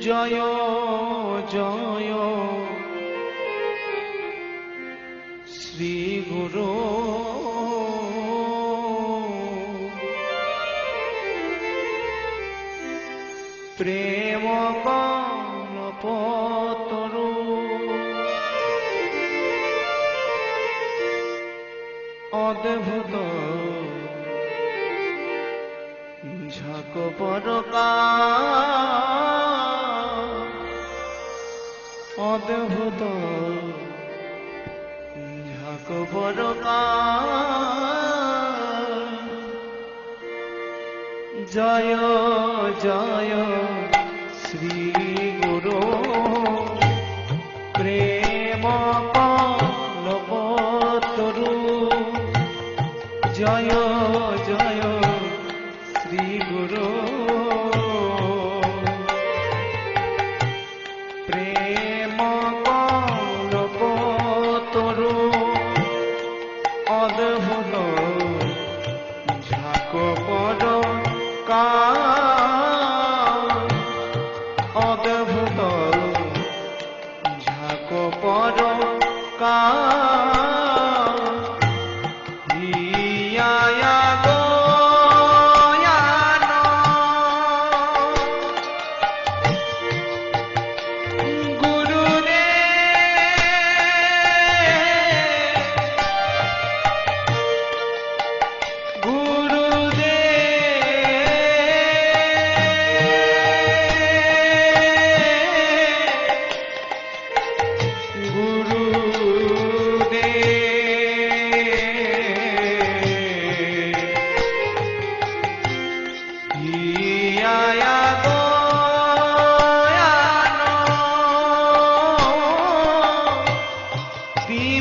জয় জয়। শ্রী গুরু। প্রেম পতরু অদ্ভুত। ঝাঁক পরকা অদ্ভুত ঝাঁক পরকা জয় জয় শ্রী গুরু প্রেম পলবতরু জয় জয় পর কা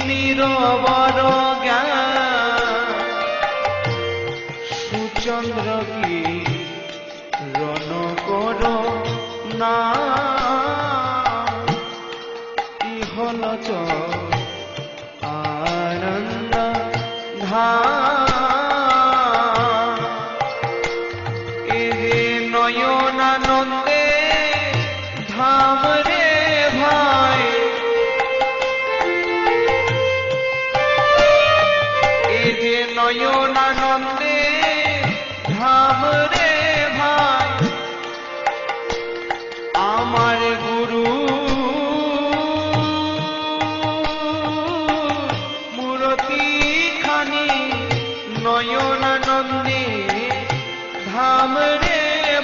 তিমির সুচন্দ্র কি রণ কর না? ইহল চ আনন্দ ধা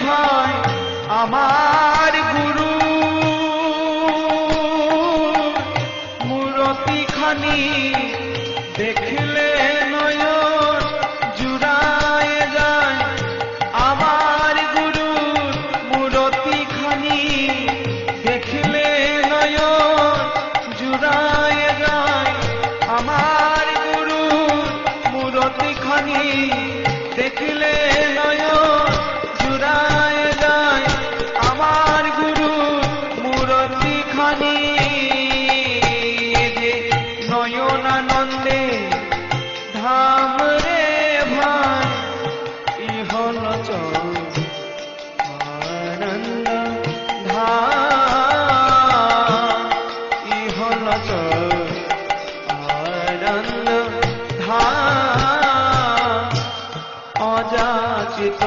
রে আমার চিত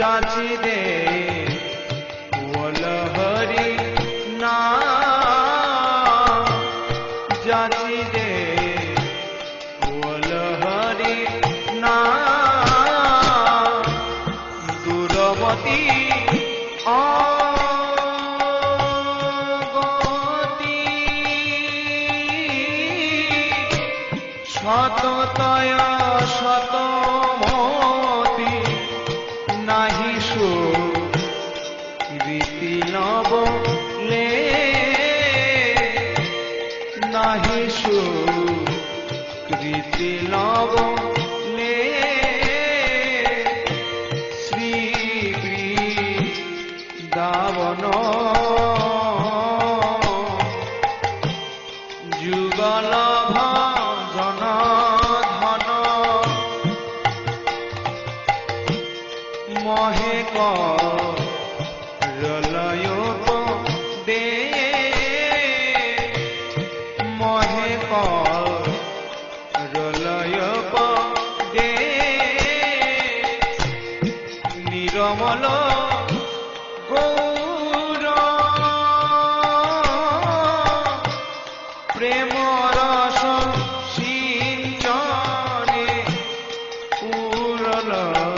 যাচি দে হরি না যাচি দে হরি না দূরবতী অগতি নব লে নাহি সুকৃতি নব লে শ্রী দাবন যুগলা 哈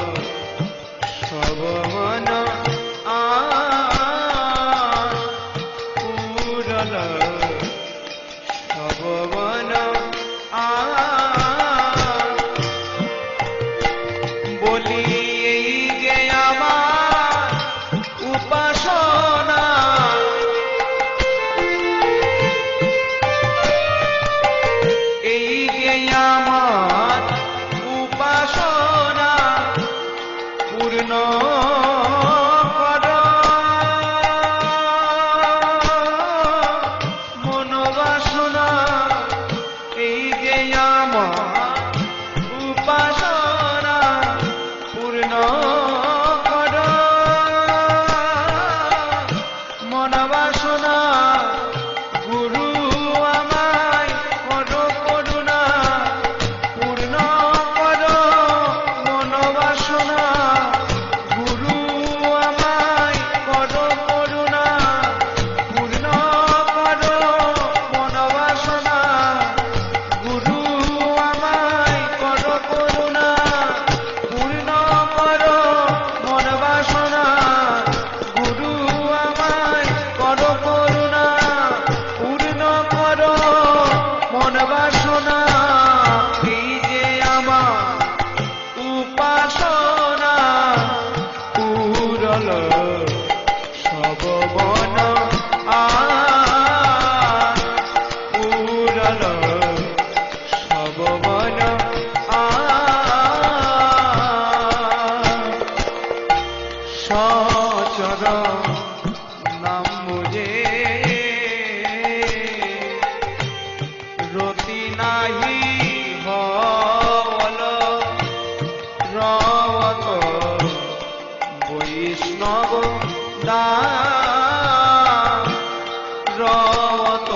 রত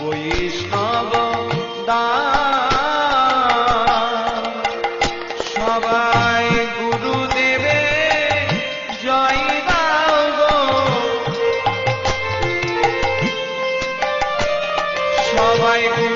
বৈষ্ণব দা। সবাই গুরু দেবে জয় দাও গো। সবাই গুরু